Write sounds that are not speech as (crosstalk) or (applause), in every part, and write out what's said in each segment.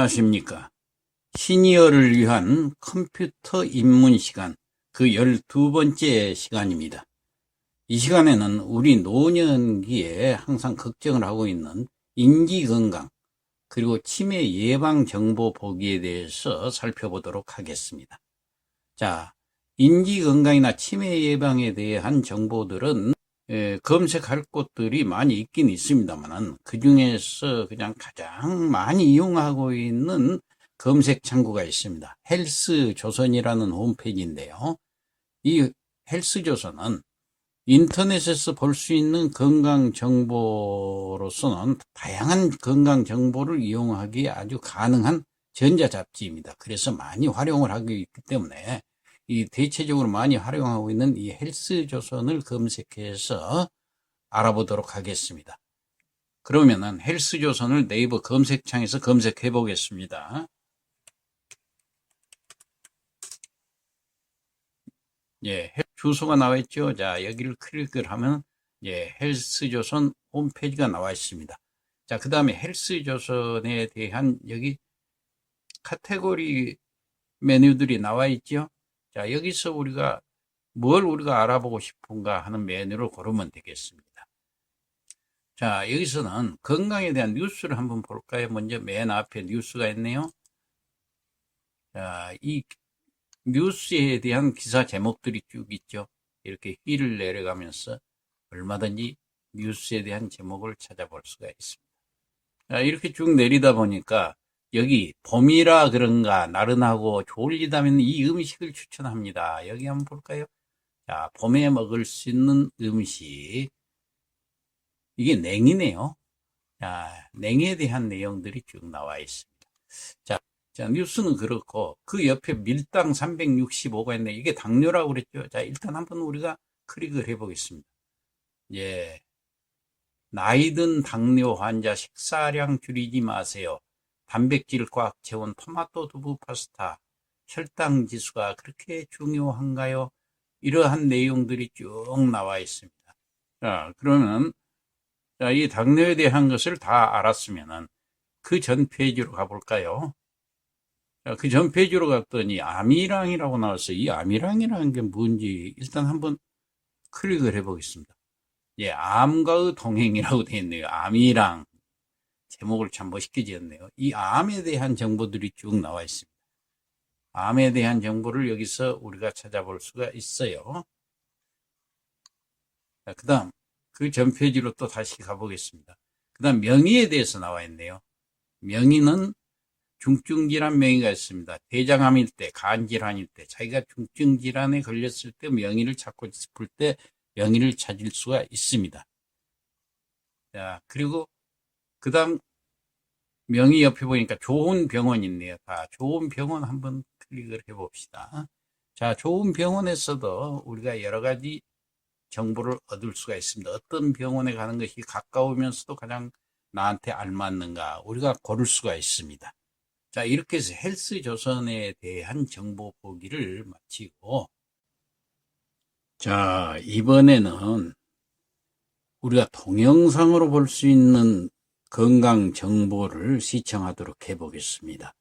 안녕하십니까. 시니어를 위한 컴퓨터 입문 시간, 그 12번째 시간입니다. 이 시간에는 우리 노년기에 항상 걱정을 하고 있는 인지 건강, 그리고 치매 예방 정보 보기에 대해서 살펴보도록 하겠습니다. 자, 인지 건강이나 치매 예방에 대한 정보들은 에, 검색할 곳들이 많이 있긴 있습니다만은 그 중에서 그냥 가장 많이 이용하고 있는 검색 창구가 있습니다. 헬스 조선이라는 홈페이지인데요. 이 헬스 조선은 인터넷에서 볼 수 있는 건강 정보로서는 다양한 건강 정보를 이용하기에 아주 가능한 전자 잡지입니다. 그래서 많이 활용을 하고 있기 때문에 이 대체적으로 많이 활용하고 있는 이 헬스 조선을 검색해서 알아보도록 하겠습니다. 그러면은 헬스 조선을 네이버 검색창에서 검색해 보겠습니다. 예, 헬- 주소가 나와 있죠. 자, 여기를 클릭을 하면 예, 헬스 조선 홈페이지가 나와 있습니다. 자, 그 다음에 헬스 조선에 대한 여기 카테고리 메뉴들이 나와 있죠. 자, 여기서 우리가 뭘 우리가 알아보고 싶은가 하는 메뉴를 고르면 되겠습니다. 자, 여기서는 건강에 대한 뉴스를 한번 볼까요? 먼저 맨 앞에 뉴스가 있네요. 자, 이 뉴스에 대한 기사 제목들이 쭉 있죠. 이렇게 휠을 내려가면서 얼마든지 뉴스에 대한 제목을 찾아볼 수가 있습니다. 자, 이렇게 쭉 내리다 보니까 여기 봄이라 그런가 나른하고 졸리다면 이 음식을 추천합니다. 여기 한번 볼까요? 자, 봄에 먹을 수 있는 음식. 이게 냉이네요. 자, 냉에 대한 내용들이 쭉 나와 있습니다. 자, 자, 뉴스는 그렇고 그 옆에 밀당 365가 있네. 이게 당뇨라고 그랬죠. 자, 일단 한번 우리가 클릭을 해 보겠습니다. 예. 나이든 당뇨 환자 식사량 줄이지 마세요. 단백질 꽉 채운 토마토 두부 파스타, 혈당 지수가 그렇게 중요한가요? 이러한 내용들이 쭉 나와 있습니다. 자, 그러면, 자, 이 당뇨에 대한 것을 다 알았으면은 그 전 페이지로 가볼까요? 자, 그전 페이지로 갔더니 아미랑이라고 나왔어요. 이 아미랑이라는 게 뭔지 일단 한번 클릭을 해보겠습니다. 예, 암과의 동행이라고 되어 있네요. 암이랑. 제목을 참 멋있게 지었네요. 이 암에 대한 정보들이 쭉 나와 있습니다. 암에 대한 정보를 여기서 우리가 찾아볼 수가 있어요. 자, 그 다음, 그 전 페이지로 또 다시 가보겠습니다. 그 다음, 명의에 대해서 나와 있네요. 명의는 중증질환 명의가 있습니다. 대장암일 때, 간질환일 때, 자기가 중증질환에 걸렸을 때 명의를 찾고 싶을 때 명의를 찾을 수가 있습니다. 자, 그리고 그 다음 명의 옆에 보니까 좋은 병원 있네요. 다 좋은 병원 한번 클릭을 해 봅시다. 자, 좋은 병원에서도 우리가 여러 가지 정보를 얻을 수가 있습니다. 어떤 병원에 가는 것이 가까우면서도 가장 나한테 알맞는가 우리가 고를 수가 있습니다. 자, 이렇게 해서 헬스 조선에 대한 정보 보기를 마치고 자, 이번에는 우리가 동영상으로 볼 수 있는 건강 정보를 시청하도록 해보겠습니다.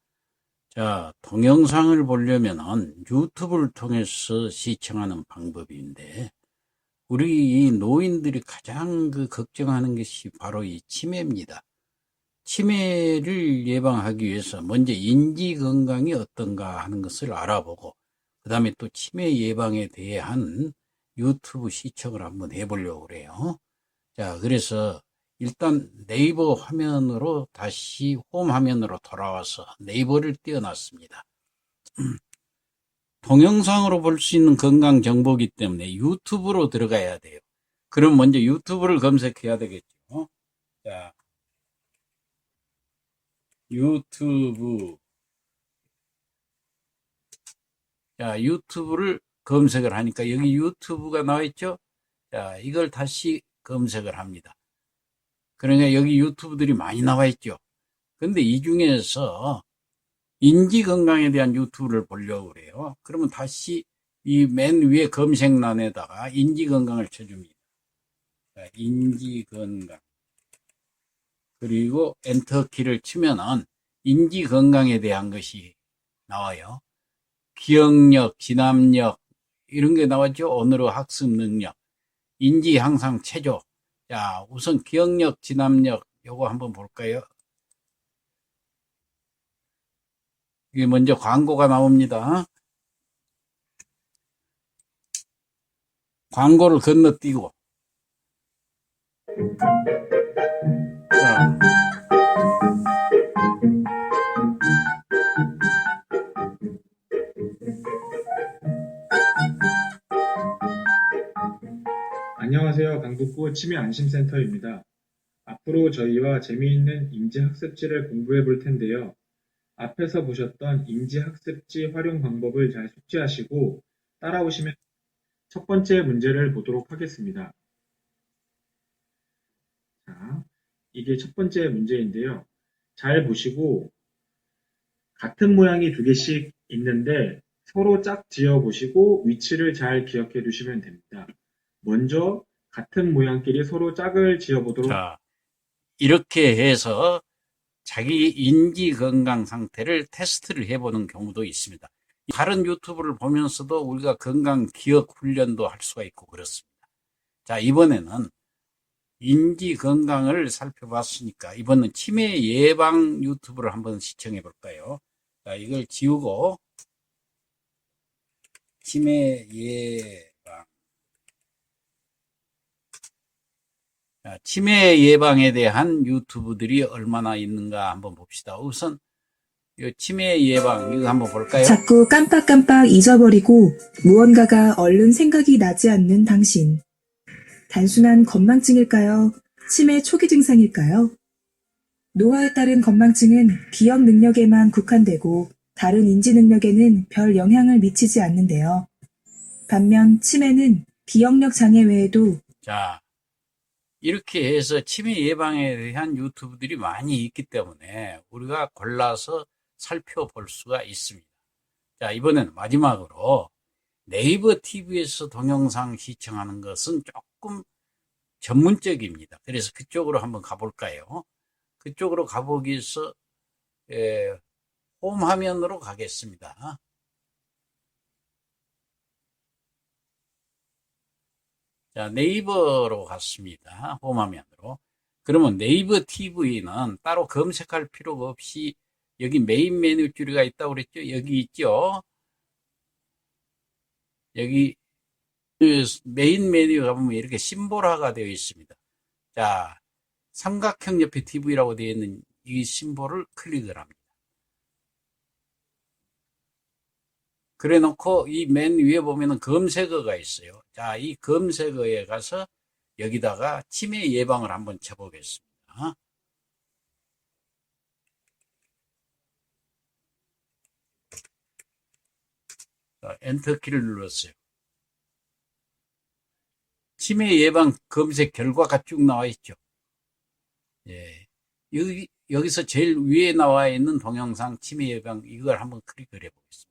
자, 동영상을 보려면은 유튜브를 통해서 시청하는 방법인데, 우리 이 노인들이 가장 그 걱정하는 것이 바로 이 치매입니다. 치매를 예방하기 위해서 먼저 인지 건강이 어떤가 하는 것을 알아보고, 그 다음에 또 치매 예방에 대한 유튜브 시청을 한번 해보려고 그래요. 자, 그래서 일단 네이버 화면으로 다시 홈 화면으로 돌아와서 네이버를 띄워놨습니다. (clears throat) 동영상으로 볼 수 있는 건강 정보기 때문에 유튜브로 들어가야 돼요. 그럼 먼저 유튜브를 검색해야 되겠죠. 자, 유튜브. 자, 유튜브를 검색을 하니까 여기 유튜브가 나와 있죠? 자, 이걸 다시 검색을 합니다. 그러니까 여기 유튜브들이 많이 나와 있죠. 근데 이 중에서 인지 건강에 대한 유튜브를 보려고 그래요. 그러면 다시 이 맨 위에 검색란에다가 인지 건강을 쳐줍니다. 자, 인지 건강. 그리고 엔터 키를 치면은 인지 건강에 대한 것이 나와요. 기억력, 진압력 이런 게 나왔죠. 언어로 학습 능력, 인지 향상 체조. 자, 우선 기억력, 진압력 요거 한번 볼까요? 이게 먼저 광고가 나옵니다. 광고를 건너뛰고 자, 안녕하세요. 강북구 치매안심센터입니다. 앞으로 저희와 재미있는 인지학습지를 공부해 볼 텐데요. 앞에서 보셨던 인지학습지 활용 방법을 잘 숙지하시고 따라오시면 첫 번째 문제를 보도록 하겠습니다. 자, 이게 첫 번째 문제인데요. 잘 보시고 같은 모양이 두 개씩 있는데 서로 짝 지어 보시고 위치를 잘 기억해 두시면 됩니다. 먼저 같은 모양끼리 서로 짝을 지어보도록 자, 이렇게 해서 자기 인지 건강 상태를 테스트를 해보는 경우도 있습니다. 다른 유튜브를 보면서도 우리가 건강 기억 훈련도 할 수가 있고 그렇습니다. 자, 이번에는 인지 건강을 살펴봤으니까 이번은 치매 예방 유튜브를 한번 시청해 볼까요? 자, 이걸 지우고 치매 예방 자, 치매 예방에 대한 유튜브들이 얼마나 있는가 한번 봅시다. 우선 이 치매 예방 이거 한번 볼까요? 자꾸 깜빡깜빡 잊어버리고 무언가가 얼른 생각이 나지 않는 당신. 단순한 건망증일까요? 치매 초기 증상일까요? 노화에 따른 건망증은 기억 능력에만 국한되고 다른 인지 능력에는 별 영향을 미치지 않는데요. 반면 치매는 기억력 장애 외에도 자, 이렇게 해서 치매 예방에 대한 유튜브들이 많이 있기 때문에 우리가 골라서 살펴볼 수가 있습니다. 자, 이번엔 마지막으로 네이버 TV에서 동영상 시청하는 것은 조금 전문적입니다. 그래서 그쪽으로 한번 가볼까요? 그쪽으로 가보기 위해서 에, 홈 화면으로 가겠습니다. 자, 네이버로 갔습니다. 홈화면으로. 그러면 네이버 TV는 따로 검색할 필요가 없이 여기 메인 메뉴 줄이가 있다고 그랬죠? 여기 있죠? 여기 그 메인 메뉴 가보면 이렇게 심볼화가 되어 있습니다. 자, 삼각형 옆에 TV라고 되어 있는 이 심볼을 클릭을 합니다. 그래 놓고 이 맨 위에 보면은 검색어가 있어요. 자, 이 검색어에 가서 여기다가 치매 예방을 한번 쳐보겠습니다. 자, 엔터키를 눌렀어요. 치매 예방 검색 결과가 쭉 나와 있죠. 예. 여기, 여기서 제일 위에 나와 있는 동영상 치매 예방 이걸 한번 클릭을 해보겠습니다.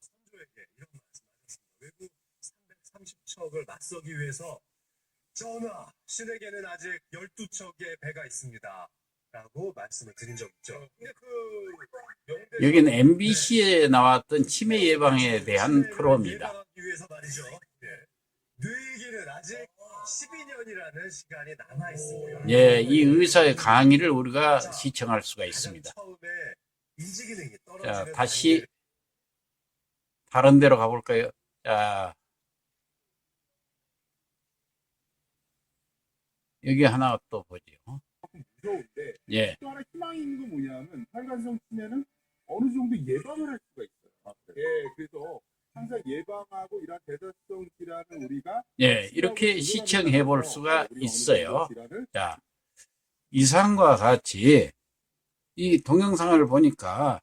선조에게 이런 말씀하셨습니다. 외국 330 척을 맞서기 위해서 전하, 신에게는 아직 12척의 배가 있습니다. 라고 말씀을 드린 적 있죠. 근데 그 명대 여기는 MBC에 나왔던 치매 예방에 대한 프로입니다. 위해서 말이죠. 예. 뇌에게는 아직 12년이라는 시간이 남아 있습니다. 예, 이 의사의 강의를 우리가 시청할 수가 있습니다. 자, 다시 다른 데로 가볼까요? 자, 여기 하나 또 보죠. 무서운데 예, 또 하나 희망이 있는 건 뭐냐면 혈관성 치매는 어느 정도 예방을 할 수가 있어요. 예, 그래서 항상 예방하고 이런 대사성 질환을 우리가 예, 이렇게 시청해 볼 수가 있어요. 질환을 자, 이상과 같이 이 동영상을 보니까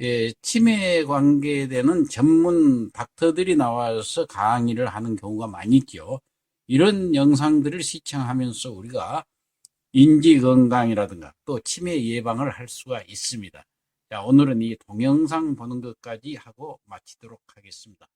예, 치매 관계되는 전문 닥터들이 나와서 강의를 하는 경우가 많이 있죠. 이런 영상들을 시청하면서 우리가 인지 건강이라든가 또 치매 예방을 할 수가 있습니다. 자, 오늘은 이 동영상 보는 것까지 하고 마치도록 하겠습니다.